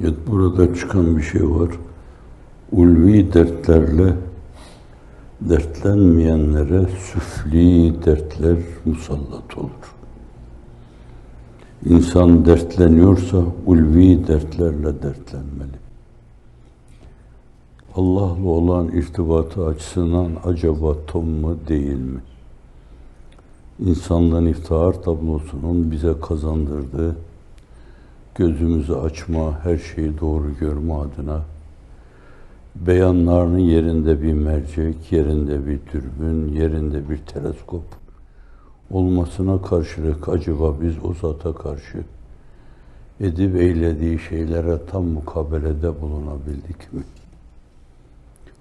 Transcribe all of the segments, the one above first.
Evet, burada çıkan bir şey var. Ulvi dertlerle dertlenmeyenlere süfli dertler musallat olur. İnsan dertleniyorsa ulvi dertlerle dertlenmeli. Allah'la olan irtibatı açısından acaba tom mu değil mi? İnsanlığın iftihar tablosunun bize kazandırdığı gözümüzü açma, her şeyi doğru görme adına beyanlarının yerinde bir mercek, yerinde bir türbün, yerinde bir teleskop olmasına karşılık acaba biz o zata karşı edip eylediği şeylere tam mukabelede bulunabildik mi?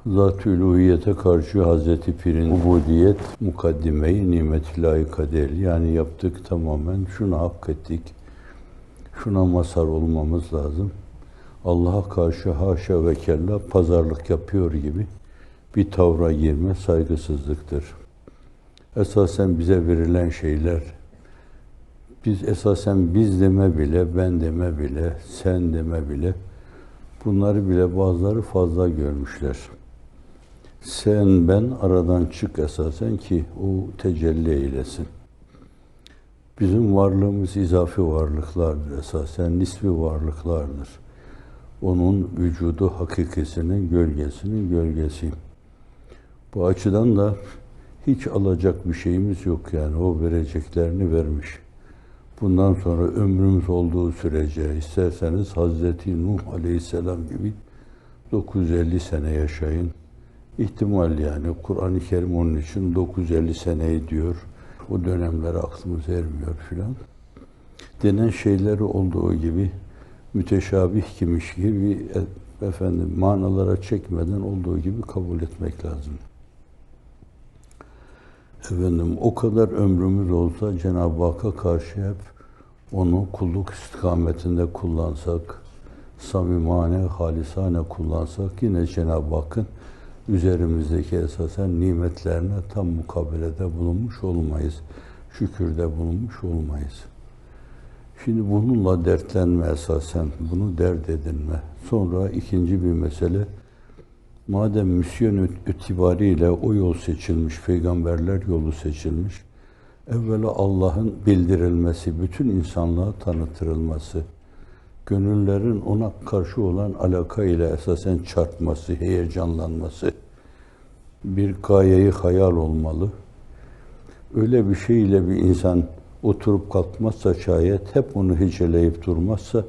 Zat-ı karşı Hazreti Pir'in ubudiyet mukaddimeyi nimet-i layıka. Yani yaptık tamamen şunu hak ettik. Şuna mazhar olmamız lazım. Allah'a karşı haşa ve kella pazarlık yapıyor gibi bir tavra girme saygısızlıktır. Esasen bize verilen şeyler, biz esasen biz deme bile, ben deme bile, sen deme bile, bunları bile bazıları fazla görmüşler. Sen, ben aradan çık esasen ki o tecelli eylesin. Bizim varlığımız izafi varlıklardır esasen, nisbi varlıklardır. Onun vücudu hakikisinin, gölgesinin gölgesiyim. Bu açıdan da hiç alacak bir şeyimiz yok yani. O vereceklerini vermiş. Bundan sonra ömrümüz olduğu sürece isterseniz Hazreti Nuh Aleyhisselam gibi 950 sene yaşayın. İhtimal yani Kur'an-ı Kerim onun için 950 seneyi diyor. O dönemlere aklımız ermiyor filan. Denen şeyleri olduğu gibi müteşabih kimiş gibi efendim manalara çekmeden olduğu gibi kabul etmek lazım. Efendim o kadar ömrümüz olsa Cenab-ı Hakk'a karşı hep onu kulluk istikametinde kullansak, samimane, halisane kullansak yine Cenab-ı Hakk'ın üzerimizdeki esasen nimetlerine tam mukabelede bulunmuş olmayız. Şükürde bulunmuş olmayız. Şimdi bununla dertlenme esasen, bunu dert edinme. Sonra ikinci bir mesele, madem misyon itibariyle o yol seçilmiş, peygamberler yolu seçilmiş, evvela Allah'ın bildirilmesi, bütün insanlığa tanıtırılması, gönüllerin ona karşı olan alaka ile esasen çarpması, heyecanlanması, bir gayeyi hayal olmalı. Öyle bir şeyle bir insan oturup kalkmazsa şayet, hep onu heceleyip durmazsa,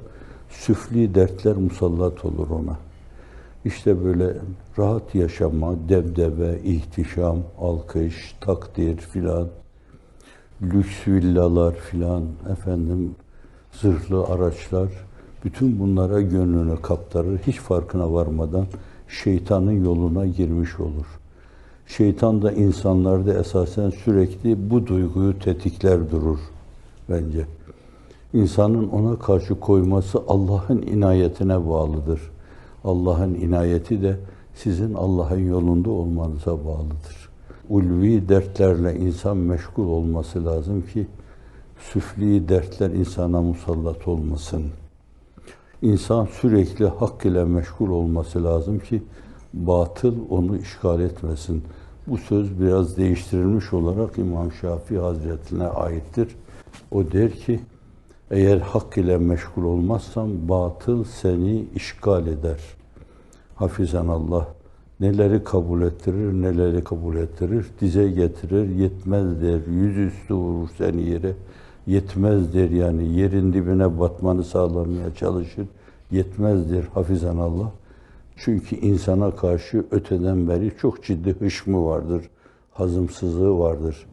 süfli dertler musallat olur ona. İşte böyle rahat yaşama, debdebe, ihtişam, alkış, takdir filan, lüks villalar filan, efendim zırhlı araçlar, bütün bunlara gönlünü kaptırır, hiç farkına varmadan şeytanın yoluna girmiş olur. Şeytan da insanlarda esasen sürekli bu duyguyu tetikler durur bence. İnsanın ona karşı koyması Allah'ın inayetine bağlıdır. Allah'ın inayeti de sizin Allah'ın yolunda olmanıza bağlıdır. Ulvi dertlerle insan meşgul olması lazım ki süfli dertler insana musallat olmasın. İnsan sürekli hak ile meşgul olması lazım ki batıl onu işgal etmesin. Bu söz biraz değiştirilmiş olarak İmam Şafii Hazretine aittir. O der ki, eğer hak ile meşgul olmazsan batıl seni işgal eder. Hafizan Allah neleri kabul ettirir, neleri kabul ettirir, dize getirir, yetmez der, yüzüstü vurur seni yere, yetmez der yani yerin dibine batmanı sağlamaya çalışır, yetmez der hafizan Allah. Çünkü insana karşı öteden beri çok ciddi hışmı vardır, hazımsızlığı vardır.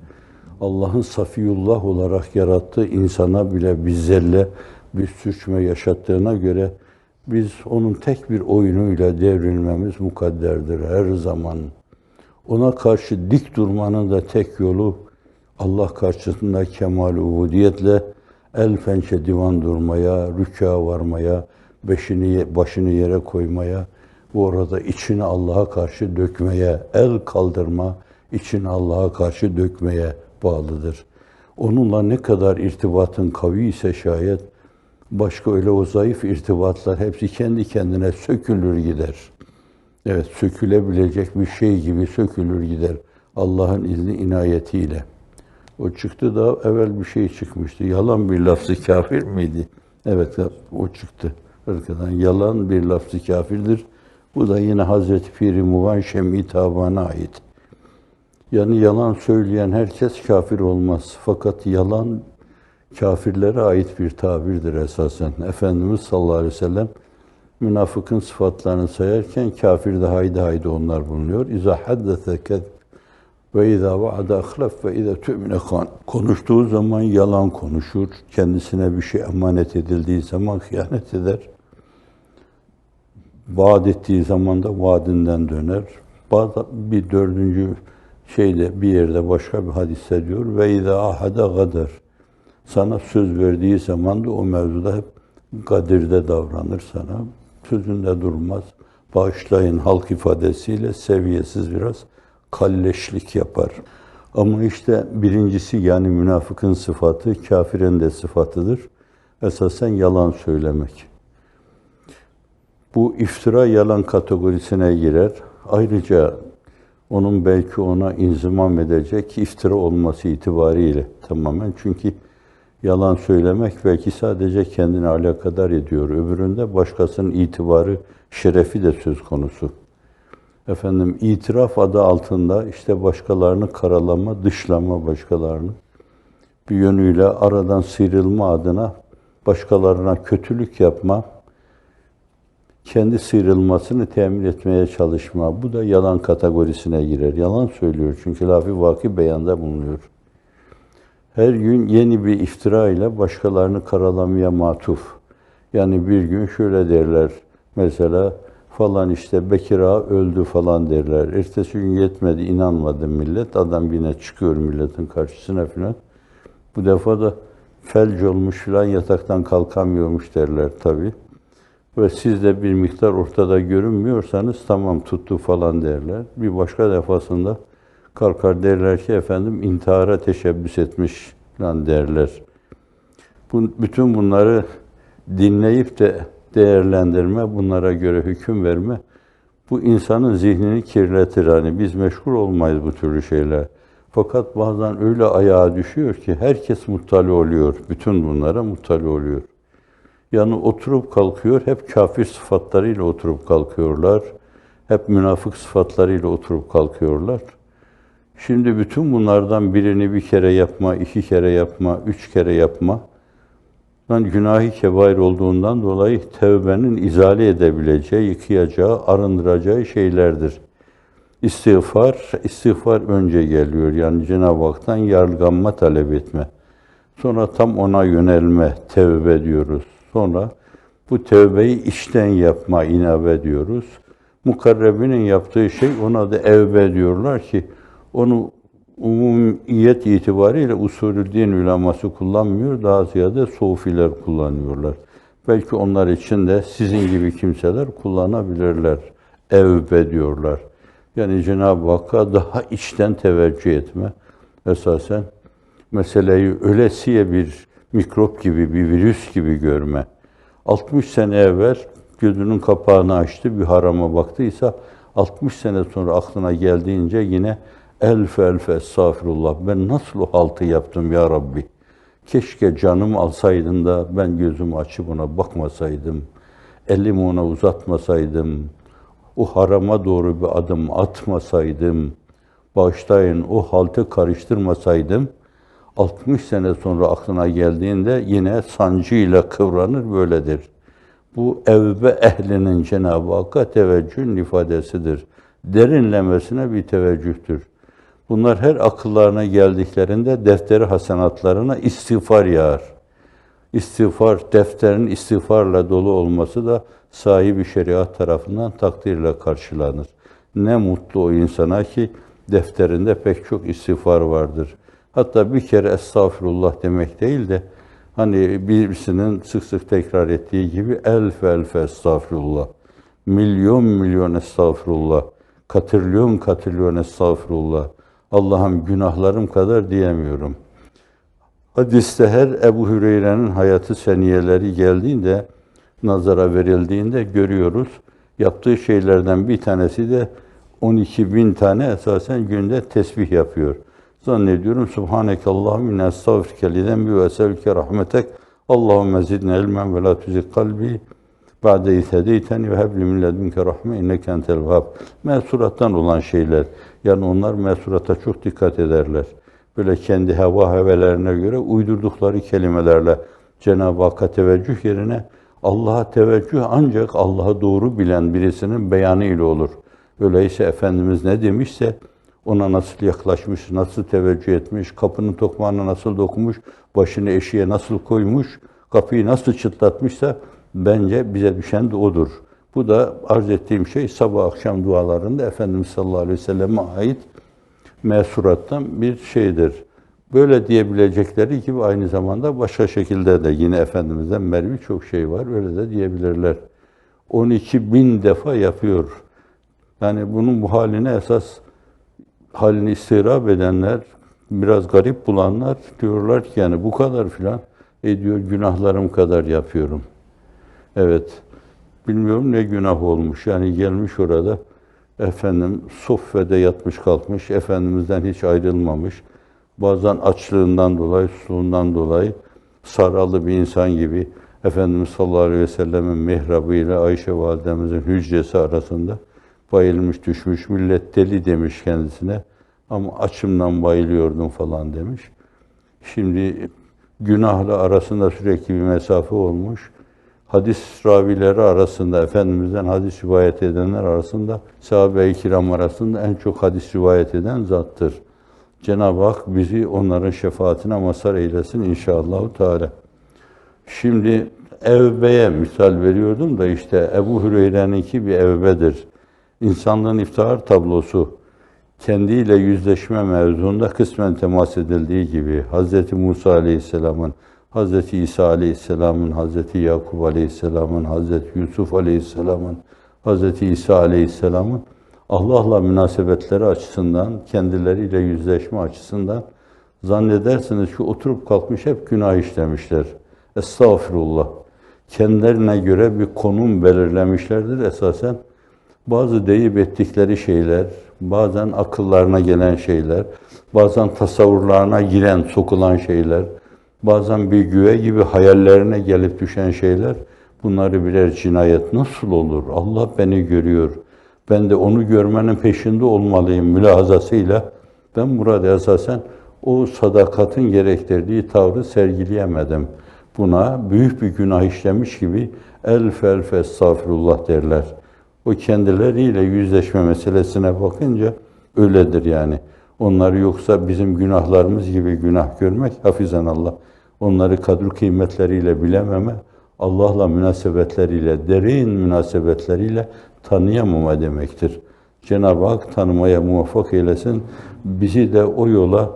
Allah'ın Safiyullah olarak yarattığı insana bile bir zelle, bir sürçme yaşattığına göre biz onun tek bir oyunuyla devrilmemiz mukadderdir her zaman. Ona karşı dik durmanın da tek yolu Allah karşısında kemal ubudiyetle el pençe divan durmaya, rüka varmaya, beşini, başını yere koymaya, Bu orada içini Allah'a karşı dökmeye, el kaldırma, içini Allah'a karşı dökmeye bağlıdır. Onunla ne kadar irtibatın kavi ise şayet, başka öyle o zayıf irtibatlar hepsi kendi kendine sökülür gider. Evet, sökülebilecek bir şey gibi sökülür gider. Allah'ın izni inayetiyle. O çıktı da evvel bir şey çıkmıştı. Yalan bir lafzı kafir miydi? Evet, o çıktı. Arkadan yalan bir lafzı kafirdir. Bu da yine Hazreti Piri Muvan Şem'i tabana ait. Yani yalan söyleyen herkes kafir olmaz. Fakat yalan kafirlere ait bir tabirdir esasen. Efendimiz sallallahu aleyhi ve sellem münafıkın sıfatlarını sayarken kafir de haydi haydi onlar bulunuyor. İza haddese ve izâ vaada ahlef ve izâ tü'mine kan. Konuştuğu zaman yalan konuşur. Kendisine bir şey emanet edildiği zaman hıyanet eder. Vaat ettiği zaman da vaadinden döner. Bazı bir dördüncü şeyde bir yerde başka bir hadiste diyor ve izâ ahada gadar. Sana söz verdiği zaman da o mevzuda hep gadirde davranır sana. Sözünde durmaz. Bağışlayın halk ifadesiyle seviyesiz biraz kalleşlik yapar. Ama işte birincisi yani münafıkın sıfatı kafirin de sıfatıdır. Esasen yalan söylemek. Bu iftira yalan kategorisine girer. Ayrıca onun belki ona inzimam edecek iftira olması itibariyle tamamen. Çünkü yalan söylemek belki sadece kendini alakadar ediyor. Öbüründe başkasının itibarı, şerefi de söz konusu. Efendim itiraf adı altında işte başkalarını karalama, dışlama başkalarını bir yönüyle aradan sıyrılma adına başkalarına kötülük yapma, kendi sıyrılmasını temin etmeye çalışma. Bu da yalan kategorisine girer. Yalan söylüyor çünkü lafi vaki beyanda bulunuyor. Her gün yeni bir iftira ile başkalarını karalamaya matuf. Yani bir gün şöyle derler mesela falan işte Bekir Ağa öldü falan derler. Ertesi gün yetmedi inanmadı millet. Adam yine çıkıyor milletin karşısına filan. Bu defa da felç olmuş filan yataktan kalkamıyormuş derler tabii. Ve siz de bir miktar ortada görünmüyorsanız tamam tuttu falan derler. Bir başka defasında kalkar derler ki efendim intihara teşebbüs etmiş falan derler. Bu, bütün bunları dinleyip de değerlendirme, bunlara göre hüküm verme, bu insanın zihnini kirletir. Hani biz meşgul olmayız bu türlü şeyler. Fakat bazen öyle ayağa düşüyor ki herkes muttali oluyor. Bütün bunlara muttali oluyor. Yani oturup kalkıyor, hep kafir sıfatlarıyla oturup kalkıyorlar. Hep münafık sıfatlarıyla oturup kalkıyorlar. Şimdi bütün bunlardan birini bir kere yapma, iki kere yapma, üç kere yapma, günahı kebair olduğundan dolayı tevbenin izale edebileceği, yıkayacağı, arındıracağı şeylerdir. İstiğfar, istiğfar önce geliyor. Yani Cenab-ı Hak'tan yargılanma talep etme. Sonra tam ona yönelme, tevbe diyoruz. Sonra bu tevbeyi içten yapma, inabe diyoruz. Mukarrebinin yaptığı şey ona da evbe diyorlar ki onu umumiyet itibariyle usulü din uleması kullanmıyor, daha ziyade sofiler kullanıyorlar. Belki onlar için de sizin gibi kimseler kullanabilirler. Evbe diyorlar. Yani Cenab-ı Hakk'a daha içten teveccüh etme. Esasen meseleyi ölesiye bir mikrop gibi, bir virüs gibi görme. 60 sene evvel gözünün kapağını açtı, bir harama baktıysa 60 sene sonra aklına geldiğince yine Elf elf estağfirullah. Ben nasıl o haltı yaptım ya Rabbi? Keşke canım alsaydın da ben gözümü açıp ona bakmasaydım. Elimi ona uzatmasaydım. O harama doğru bir adım atmasaydım. Bağışlayın o haltı karıştırmasaydım. 60 sene sonra aklına geldiğinde yine sancıyla kıvranır böyledir. Bu evbe ehlinin Cenab-ı Hakk'a teveccühün ifadesidir. Derinlemesine bir teveccühtür. Bunlar her akıllarına geldiklerinde defteri hasenatlarına istiğfar yağar. İstiğfar, defterin istiğfarla dolu olması da sahibi şeriat tarafından takdirle karşılanır. Ne mutlu o insana ki defterinde pek çok istiğfar vardır. Hatta bir kere estağfurullah demek değil de hani birisinin sık sık tekrar ettiği gibi elf elf estağfurullah. Milyon milyon estağfurullah. Katrilyon katrilyon estağfurullah. Allah'ım günahlarım kadar diyemiyorum. Hadiste her Ebu Hüreyre'nin hayatı seniyeleri geldiğinde, nazara verildiğinde görüyoruz. Yaptığı şeylerden bir tanesi de 12 bin tane esasen günde tesbih yapıyor. Zannediyorum Subhaneke Allahümme estağfirke lidembi ve eselüke rahmetek Allahümme zidne ilmen ve la tuzik kalbi ba'de izhedeyteni ve hebli min ledünke rahme inneke entel. Mesurattan olan şeyler. Yani onlar mesurata çok dikkat ederler. Böyle kendi heva hevelerine göre uydurdukları kelimelerle Cenab-ı Hakk'a teveccüh yerine Allah'a teveccüh ancak Allah'ı doğru bilen birisinin beyanı ile olur. Öyleyse Efendimiz ne demişse ona nasıl yaklaşmış, nasıl teveccüh etmiş, kapının tokmağına nasıl dokunmuş, başını eşiğe nasıl koymuş, kapıyı nasıl çıtlatmışsa bence bize düşen de odur. Bu da arz ettiğim şey sabah akşam dualarında Efendimiz sallallahu aleyhi ve selleme ait mesurattan bir şeydir. Böyle diyebilecekleri gibi aynı zamanda başka şekilde de yine Efendimiz'den mervi çok şey var. Öyle de diyebilirler. 12 bin defa yapıyor. Yani bunun bu haline esas halini istirap edenler, biraz garip bulanlar diyorlar ki yani bu kadar filan ediyor günahlarım kadar yapıyorum. Evet. Bilmiyorum ne günah olmuş. Yani gelmiş orada efendim soffede yatmış kalkmış, Efendimiz'den hiç ayrılmamış. Bazen açlığından dolayı, susluğundan dolayı saralı bir insan gibi Efendimiz sallallahu aleyhi ve sellemin mihrabı ile Ayşe validemizin hücresi arasında bayılmış düşmüş. Millet deli demiş kendisine. Ama açımdan bayılıyordum falan demiş. Şimdi günahla arasında sürekli bir mesafe olmuş. Hadis ravileri arasında, Efendimiz'den hadis rivayet edenler arasında, sahabe-i kiram arasında en çok hadis rivayet eden zattır. Cenab-ı Hak bizi onların şefaatine mazhar eylesin inşallah. Teala. Şimdi evbeye misal veriyordum da işte Ebu Hüreyre'ninki bir evbedir. İnsanlığın iftihar tablosu kendiyle yüzleşme mevzunda kısmen temas edildiği gibi Hz. Musa Aleyhisselam'ın, Hz. İsa Aleyhisselam'ın, Hz. Yakup Aleyhisselam'ın, Hz. Yusuf Aleyhisselam'ın, Hz. İsa Aleyhisselam'ın Allah'la münasebetleri açısından, kendileriyle yüzleşme açısından zannedersiniz ki oturup kalkmış hep günah işlemişler. Estağfirullah. Kendilerine göre bir konum belirlemişlerdir esasen. Bazı deyip ettikleri şeyler, bazen akıllarına gelen şeyler, bazen tasavvurlarına giren, sokulan şeyler, bazen bir güve gibi hayallerine gelip düşen şeyler, bunları birer cinayet nasıl olur? Allah beni görüyor. Ben de onu görmenin peşinde olmalıyım mülahazasıyla. Ben burada esasen o sadakatın gerektirdiği tavrı sergileyemedim. Buna büyük bir günah işlemiş gibi elf elf estağfirullah derler. O kendileriyle yüzleşme meselesine bakınca öyledir yani. Onları yoksa bizim günahlarımız gibi günah görmek hafizan Allah. Onları kadru kıymetleriyle bilememe, Allah'la münasebetleriyle, derin münasebetleriyle tanıyamama demektir. Cenab-ı Hak tanımaya muvaffak eylesin. Bizi de o yola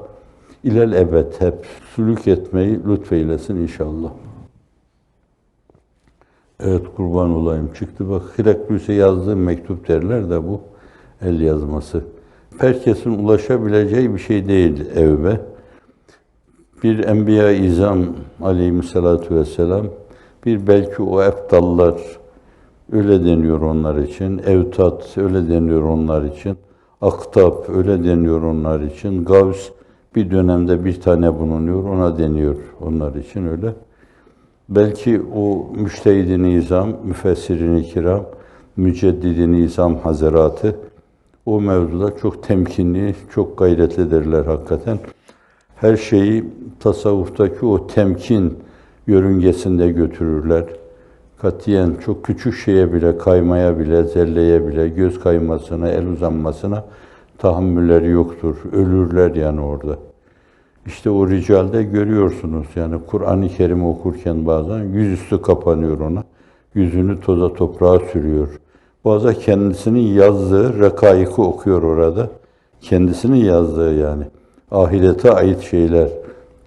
ilel ebed hep sülük etmeyi lütfeylesin inşallah. Evet kurban olayım çıktı. Bak Hiraklüs'e yazdığı mektup derler de bu el yazması. Herkesin ulaşabileceği bir şey değil evbe. Bir enbiya izam aleyhissalatu vesselam, bir belki o eftallar, öyle deniyor onlar için. Evtat öyle deniyor onlar için. Aktap öyle deniyor onlar için. Gavs bir dönemde bir tane bulunuyor, ona deniyor onlar için öyle. Belki o müştehid-i nizam, müfessirin-i kiram, müceddid-i nizam hazaratı o mevzuda çok temkinli, çok gayretlidirler hakikaten. Her şeyi tasavvuftaki o temkin yörüngesinde götürürler. Katiyen çok küçük şeye bile, kaymaya bile, zelleye bile, göz kaymasına, el uzanmasına tahammülleri yoktur. Ölürler yani orada. İşte o ricalde görüyorsunuz yani Kur'an-ı Kerim okurken bazen yüzüstü kapanıyor ona. Yüzünü toza toprağa sürüyor. Bazen kendisinin yazdığı rekaiki okuyor orada. Kendisinin yazdığı yani. Ahirete ait şeyler,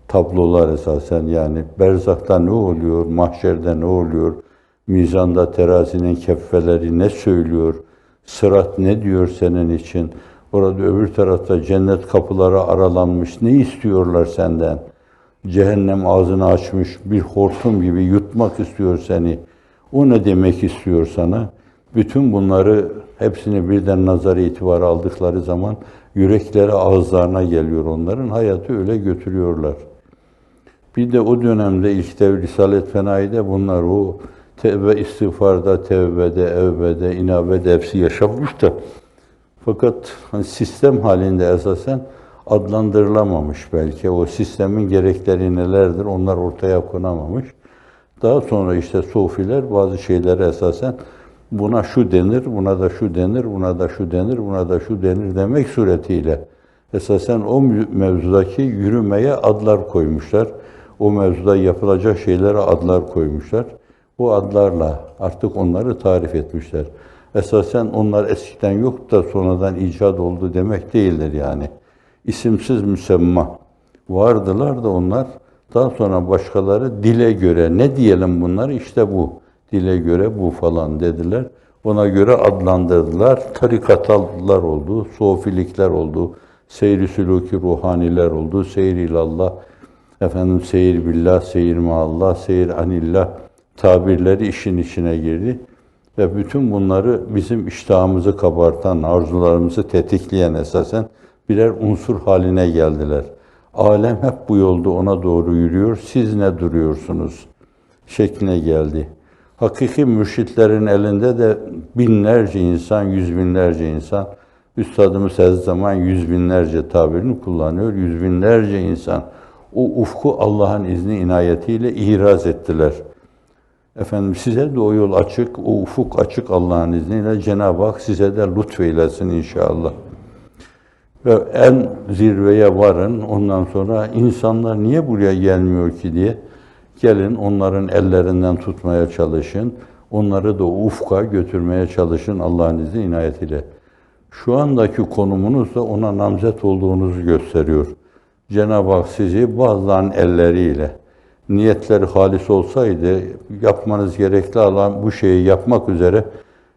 tablolar esasen yani. Berzakta ne oluyor, mahşerde ne oluyor, Mizanda terazinin keffeleri ne söylüyor? Sırat ne diyor senin için? Orada öbür tarafta cennet kapıları aralanmış. Ne istiyorlar senden? Cehennem ağzını açmış bir hortum gibi yutmak istiyor seni. O ne demek istiyor sana? Bütün bunları hepsini birden nazara itibar aldıkları zaman yürekleri ağızlarına geliyor onların. Hayatı öyle götürüyorlar. Bir de o dönemde ilk dev Risalet Fenayi'de bunlar o tevbe istiğfarda, tevbede, evbede, inabede hepsi yaşamış da fakat hani sistem halinde esasen adlandırılamamış belki. O sistemin gerekleri nelerdir onlar ortaya konamamış. Daha sonra işte sofiler bazı şeyleri esasen buna şu denir, buna da şu denir, buna da şu denir, buna da şu denir demek suretiyle esasen o mevzudaki yürümeye adlar koymuşlar. O mevzuda yapılacak şeylere adlar koymuşlar. Bu adlarla artık onları tarif etmişler. Esasen onlar eskiden yok da sonradan icat oldu demek değildir yani. İsimsiz müsemma vardılar da onlar daha sonra başkaları dile göre ne diyelim bunları işte bu dile göre bu falan dediler. Ona göre adlandırdılar. Tarikatallar oldu, sofilikler oldu, seyri sülûki ruhaniler oldu, seyir ilallah, efendim seyir billah, seyir maallah, seyir anillah tabirleri işin içine girdi. Ve bütün bunları bizim iştahımızı kabartan, arzularımızı tetikleyen esasen birer unsur haline geldiler. Alem hep bu yolda ona doğru yürüyor, siz ne duruyorsunuz şekline geldi. Hakiki mürşitlerin elinde de binlerce insan, yüz binlerce insan, Üstadımız her zaman yüz binlerce tabirini kullanıyor. Yüz binlerce insan o ufku Allah'ın izni inayetiyle ihraz ettiler. Efendim size de o yol açık, o ufuk açık Allah'ın izniyle. Cenab-ı Hak size de lütfeylesin inşallah. Ve en zirveye varın. Ondan sonra insanlar niye buraya gelmiyor ki diye gelin onların ellerinden tutmaya çalışın. Onları da ufka götürmeye çalışın Allah'ın izni inayetiyle. Şu andaki konumunuz da ona namzet olduğunuzu gösteriyor. Cenab-ı Hak sizi bazıların elleriyle, niyetleri halis olsaydı, yapmanız gerekli olan bu şeyi yapmak üzere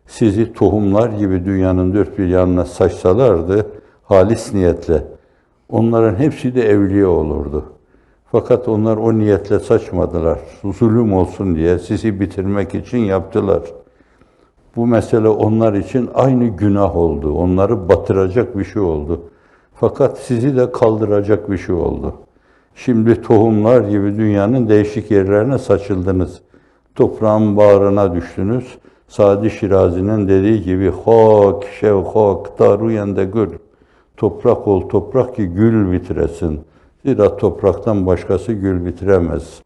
sizi tohumlar gibi dünyanın dört bir yanına saçsalardı, halis niyetle, onların hepsi de evliya olurdu. Fakat onlar o niyetle saçmadılar. Zulüm olsun diye sizi bitirmek için yaptılar. Bu mesele onlar için aynı günah oldu. Onları batıracak bir şey oldu. Fakat sizi de kaldıracak bir şey oldu. Şimdi tohumlar gibi dünyanın değişik yerlerine saçıldınız. Toprağın bağrına düştünüz. Sadi Şirazi'nin dediği gibi hak, şevhak, daruyende gül. Toprak ol, toprak ki gül bitiresin. Zira topraktan başkası gül bitiremez.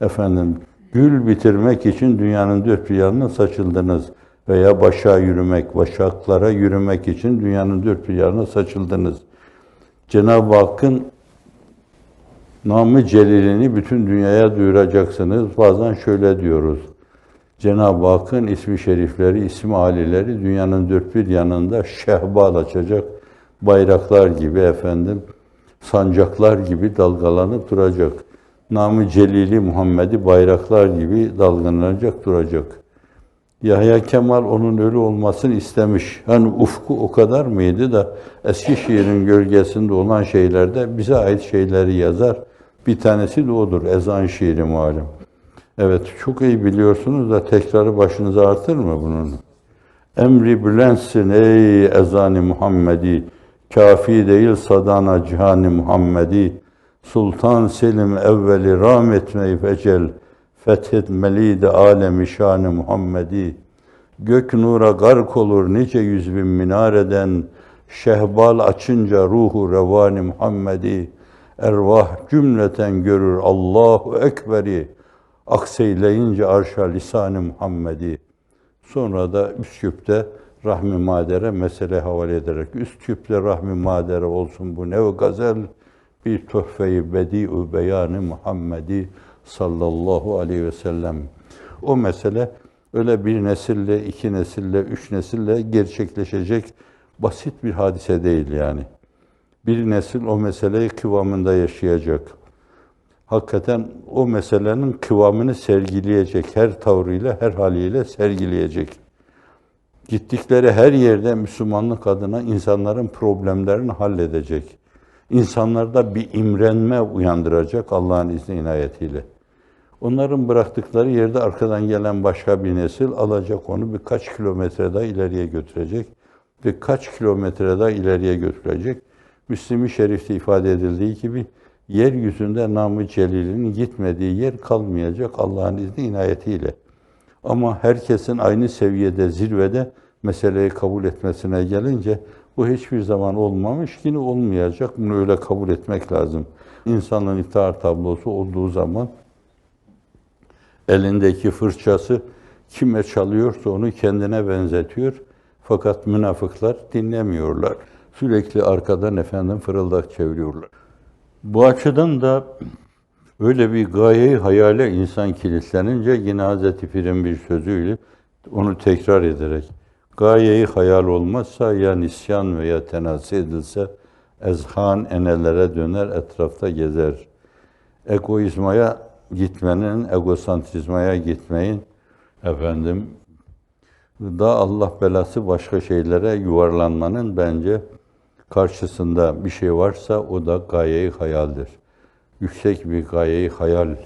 Efendim, gül bitirmek için dünyanın dört bir yanına saçıldınız veya başa yürümek, başaklara yürümek için dünyanın dört bir yanına saçıldınız. Cenab-ı Hakk'ın namı celilini bütün dünyaya duyuracaksınız. Bazen şöyle diyoruz. Cenab-ı Hakk'ın ismi şerifleri, ismi alileri dünyanın dört bir yanında şehbal açacak. Bayraklar gibi efendim, sancaklar gibi dalgalanıp duracak. Namı Celili Muhammed'i bayraklar gibi dalgalanacak duracak. Yahya Kemal onun ölü olmasını istemiş. Hani ufku o kadar mıydı da Eskişehir'in gölgesinde olan şeylerde bize ait şeyleri yazar. Bir tanesi de odur. Ezan şiiri malum. Evet çok iyi biliyorsunuz da tekrarı başınıza artır mı bunun? Emri bülentsin ey ezan Muhammedi. Kafi değil sadana cihani Muhammedi. Sultan Selim evveli rahmetmeyi fecel fethetmeliydi alemi şanı Muhammedi. Gök nura gark olur nice yüz bin minareden, şehbal açınca ruhu revani Muhammedi. Ervah cümleten görür Allahu Ekber'i, akseyleyince arşa lisanı Muhammedi. Sonra da Üsküp'te Rahmi Mader'e mesele havale ederek, Üsküp'te Rahmi Mader'e olsun bu ne gazel, bir tuhfe-i bedi-u beyanı Muhammedi sallallahu aleyhi ve sellem. O mesele öyle bir nesille, iki nesille, üç nesille gerçekleşecek basit bir hadise değil yani. Bir nesil o meseleyi kıvamında yaşayacak. hakikaten o meselenin kıvamını sergileyecek, her tavrıyla, her haliyle sergileyecek. Gittikleri her yerde Müslümanlık adına insanların problemlerini halledecek. İnsanlarda bir imrenme uyandıracak Allah'ın izni inayetiyle. Onların bıraktıkları yerde arkadan gelen başka bir nesil alacak onu birkaç kilometre daha ileriye götürecek. Birkaç kilometre daha ileriye götürecek. Müslim-i Şerif'te ifade edildiği gibi yeryüzünde namı celilinin gitmediği yer kalmayacak Allah'ın izni inayetiyle. Ama herkesin aynı seviyede, zirvede meseleyi kabul etmesine gelince bu hiçbir zaman olmamış, yine olmayacak. Bunu öyle kabul etmek lazım. İnsanın iftihar tablosu olduğu zaman elindeki fırçası kime çalıyorsa onu kendine benzetiyor. Fakat münafıklar dinlemiyorlar. Sürekli arkadan efendim fırıldak çeviriyorlar. Bu açıdan da öyle bir gayeyi hayale insan kilitlenince yine Hazreti Pir'in bir sözüyle onu tekrar ederek gayeyi hayal olmazsa ya nisyan veya tenasi edilse ezhan enelere döner etrafta gezer. Egoizmaya gitmenin, egosantrizmaya gitmeyin efendim da Allah belası başka şeylere yuvarlanmanın bence karşısında bir şey varsa o da gayeyi hayaldir. Yüksek bir gayeyi hayal.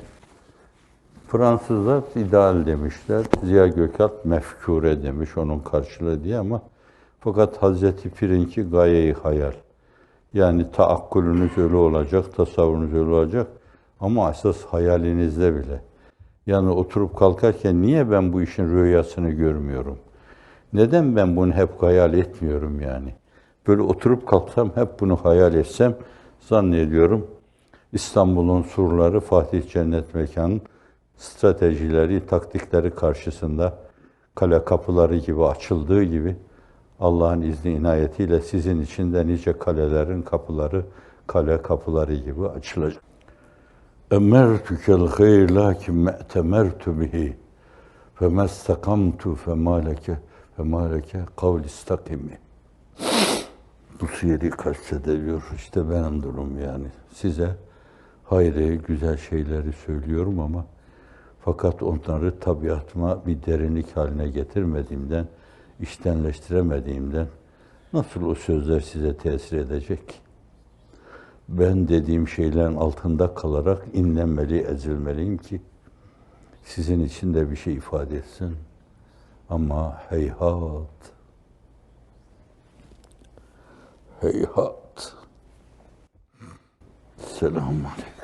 Fransızlar ideal demişler. Ziya Gökalp mefkure demiş onun karşılığı diye ama fakat Hazreti Pir'inki gayeyi hayal. Yani taakkulünüz öyle olacak, tasavvurunuz öyle olacak ama esas hayalinizde bile. Yani oturup kalkarken niye ben bu işin rüyasını görmüyorum? Neden ben bunu hep hayal etmiyorum yani? Böyle oturup kalksam, hep bunu hayal etsem zannediyorum İstanbul'un surları Fatih Cennet Mekanı'nın stratejileri, taktikleri karşısında kale kapıları gibi açıldığı gibi Allah'ın izni inayetiyle sizin için de nice kalelerin kapıları, kale kapıları gibi açılacak. Emertükel gayr lakin me'temertu bihi femestakamtu femaleke femaleke kavl istakimi. Bu şiiri kastediyor. İşte benim durum yani. Size hayri, güzel şeyleri söylüyorum ama fakat onları tabiatıma bir derinlik haline getirmediğimden, iştenleştiremediğimden nasıl o sözler size tesir edecek? Ben dediğim şeylerin altında kalarak inlenmeli, ezilmeliyim ki sizin için de bir şey ifade etsin. Ama heyhat, heyhat. Selamun Aleyküm.